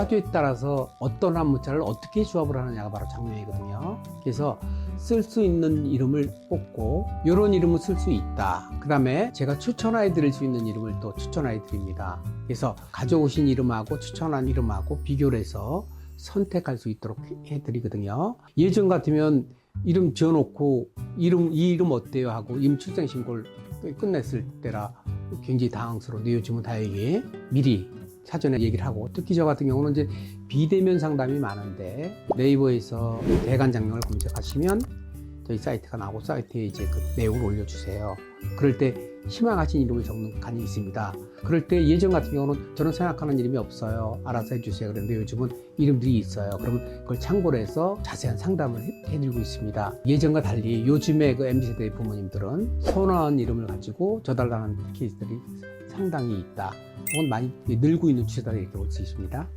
사주에 따라서 어떤 한문자를 어떻게 조합을 하느냐가 바로 장명이거든요. 그래서 쓸 수 있는 이름을 뽑고 이런 이름을 쓸 수 있다. 그 다음에 제가 추천해 드릴 수 있는 이름을 또 추천해 드립니다. 그래서 가져오신 이름하고 추천한 이름하고 비교를 해서 선택할 수 있도록 해 드리거든요. 예전 같으면 이름 지어놓고 이름 이 이름 어때요 하고 임 출생 신고를 끝냈을 때라 굉장히 당황스러운데 요즘은 다행히 미리 사전에 얘기를 하고 특히 저 같은 경우는 이제 비대면 상담이 많은데 네이버에서 대관 장명을 검색하시면 저희 사이트가 나오고 사이트에 이제 그 내용을 올려주세요. 그럴 때 희망하신 이름을 적는 칸이 있습니다. 그럴 때 예전 같은 경우는 저는 생각하는 이름이 없어요. 알아서 해주세요. 그런데 요즘은 이름들이 있어요. 그러면 그걸 참고로 해서 자세한 상담을 해- 해드리고 있습니다. 예전과 달리 요즘에 그 MZ세대 부모님들은 선호한 이름을 가지고 저달라는 케이스들이 상당히 있다. 혹은 많이 늘고 있는 추세다 이렇게 볼 수 있습니다.